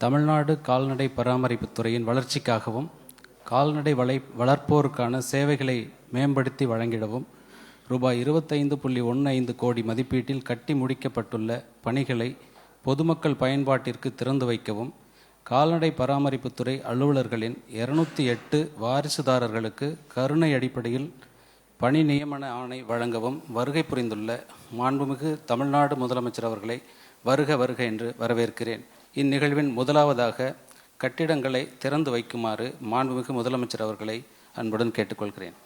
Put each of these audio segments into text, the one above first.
தமிழ்நாடு கால்நடை பராமரிப்புத் துறையின் வளர்ச்சிக்காகவும் கால்நடை வளை வளர்ப்போருக்கான சேவைகளை மேம்படுத்தி வழங்கிடவும் ரூபாய் இருபத்தைந்து புள்ளி ஒன்று ஐந்து கோடி மதிப்பீட்டில் கட்டி முடிக்கப்பட்டுள்ள பணிகளை பொதுமக்கள் பயன்பாட்டிற்கு திறந்து வைக்கவும் கால்நடை பராமரிப்புத்துறை அலுவலர்களின் இருநூத்தி எட்டு வாரிசுதாரர்களுக்கு கருணை அடிப்படையில் பணி நியமன ஆணை வழங்கவும் வருகை புரிந்துள்ள மாண்புமிகு தமிழ்நாடு முதலமைச்சர் அவர்களை வருக வருக என்று வரவேற்கிறேன். இந்நிகழ்வின் முதலாவதாக கட்டிடங்களை திறந்து வைக்குமாறு மாண்புமிகு முதலமைச்சர் அவர்களை அன்புடன் கேட்டுக்கொள்கிறேன்.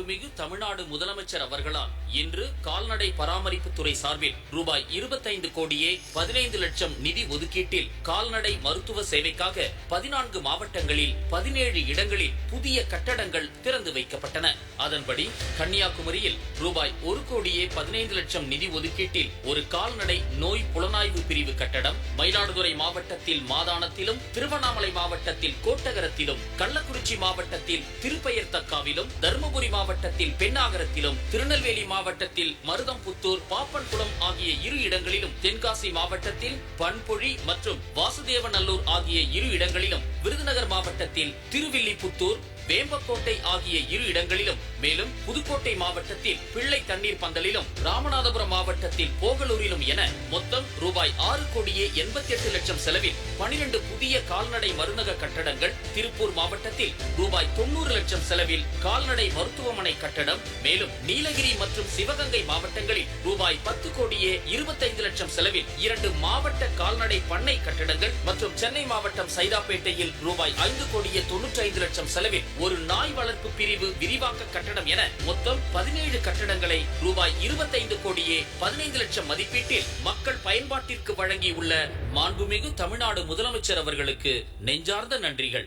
மாண்புமிகு தமிழ்நாடு முதலமைச்சர் அவர்களால் இன்று கால்நடை பராமரிப்புத்துறை சார்பில் ரூபாய் இருபத்தைந்து கோடியே பதினைந்து லட்சம் நிதி ஒதுக்கீட்டில் கால்நடை மருத்துவ சேவைக்காக பதினான்கு மாவட்டங்களில் பதினேழு இடங்களில் புதிய கட்டடங்கள் திறந்து வைக்கப்பட்டன. அதன்படி கன்னியாகுமரியில் ரூபாய் ஒரு கோடியே பதினைந்து லட்சம் நிதி ஒதுக்கீட்டில் ஒரு கால்நடை நோய் புலனாய்வு பிரிவு கட்டடம் மயிலாடுதுறை மாவட்டத்தில் மாதானத்திலும் திருவண்ணாமலை மாவட்டத்தில் கோட்டகரத்திலும் கள்ளக்குறிச்சி மாவட்டத்தில் திருப்பெயர்தக்காவிலும் தருமபுரி மாவட்டம் மாவட்டத்தில் பெண்ணாகரத்திலும் திருநெல்வேலி மாவட்டத்தில் மருதம்புத்தூர் பாப்பன்குளம் ஆகிய இரு இடங்களிலும் தென்காசி மாவட்டத்தில் பண்பொழி மற்றும் வாசுதேவநல்லூர் ஆகிய இரு இடங்களிலும் விருதுநகர் மாவட்டத்தில் திருவில்லிபுத்தூர் வேம்பக்கோட்டை ஆகிய இரு இடங்களிலும் மேலும் புதுக்கோட்டை மாவட்டத்தில் பிள்ளை தண்ணீர் பந்தலிலும் ராமநாதபுரம் மாவட்டத்தில் போகலூரிலும் என மொத்தம் ரூபாய் ஆறு கோடியே எண்பத்தி எட்டு லட்சம் செலவில் பனிரெண்டு புதிய கால்நடை மருந்தக கட்டடங்கள் திருப்பூர் மாவட்டத்தில் ரூபாய் தொண்ணூறு லட்சம் செலவில் கால்நடை மருத்துவமனை கட்டடம் மேலும் நீலகிரி மற்றும் சிவகங்கை மாவட்டங்களில் ரூபாய் பத்து கோடியே இருபத்தைந்து லட்சம் செலவில் இரண்டு மாவட்ட கால்நடை பண்ணை கட்டடங்கள் மற்றும் சென்னை மாவட்டம் சைதாப்பேட்டையில் ரூபாய் ஐந்து கோடியே தொன்னூற்றி ஐந்து லட்சம் செலவில் ஒரு நாய் வளர்ப்பு பிரிவு விரிவாக்க கட்டடம் என மொத்தம் பதினேழு கட்டடங்களை ரூபாய் இருபத்தைந்து கோடியே பதினைந்து லட்சம் மதிப்பீட்டில் மக்கள் பயன்பாட்டிற்கு வழங்கியுள்ள மாண்புமிகு தமிழ்நாடு முதலமைச்சர் அவர்களுக்கு நெஞ்சார்ந்த நன்றிகள்.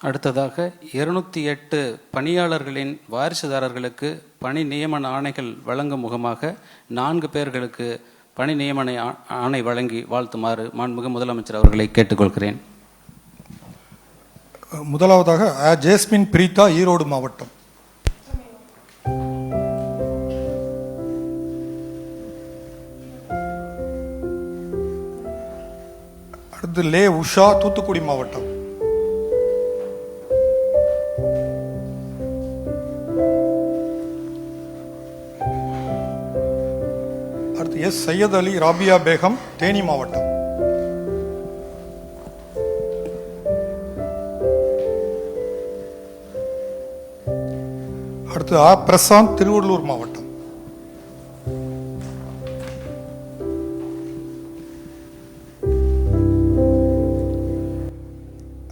அடுத்ததாக இருநூத்தி எட்டு பணியாளர்களின் வாரிசுதாரர்களுக்கு பணி நியமன ஆணைகள் வழங்கும் முகமாக நான்கு பேர்களுக்கு பணி நியமன ஆணை வழங்கி வாழ்த்துமாறு மாண்புமிகு முதலமைச்சர் அவர்களை கேட்டுக்கொள்கிறேன். முதலாவதாக அ. ஜேஸ்மின் பிரீதா ஈரோடு மாவட்டம். அடுத்து லே உஷா தூத்துக்குடி மாவட்டம். அடுத்து எஸ். சையத் அலி ராபியா பேகம் தேனி மாவட்டம். அடுத்து ஆ பிரசாந்த் திருவள்ளூர் மாவட்டம்.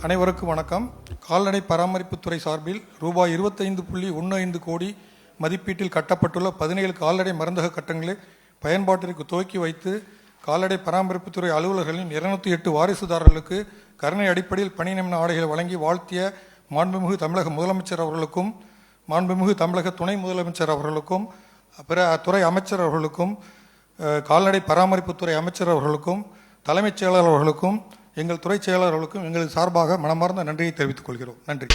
அனைவருக்கும் வணக்கம். கால்நடை பராமரிப்புத்துறை சார்பில் ரூபாய் இருபத்தைந்து புள்ளி ஒன்று ஐந்து கோடி மதிப்பீட்டில் கட்டப்பட்டுள்ள பதினேழு கால்நடை மருந்தக கட்டங்களை பயன்பாட்டிற்கு துவக்கி வைத்து கால்நடை பராமரிப்புத்துறை அலுவலர்களின் இருநூத்தி எட்டு வாரிசுதாரர்களுக்கு கருணை அடிப்படையில் பணி நியமன ஆடைகளை வழங்கி வாழ்த்திய மாண்புமிகு தமிழக முதலமைச்சர் அவர்களுக்கும் மாண்புமிகு தமிழக துணை முதலமைச்சர் அவர்களுக்கும் பிற துறை அமைச்சர் அவர்களுக்கும் கால்நடை பராமரிப்புத்துறை அமைச்சர் அவர்களுக்கும் தலைமைச் செயலாளர் அவர்களுக்கும் எங்கள் துறை செயலாளர்களுக்கும் எங்கள் சார்பாக மனமார்ந்த நன்றியை தெரிவித்துக் கொள்கிறோம். நன்றி.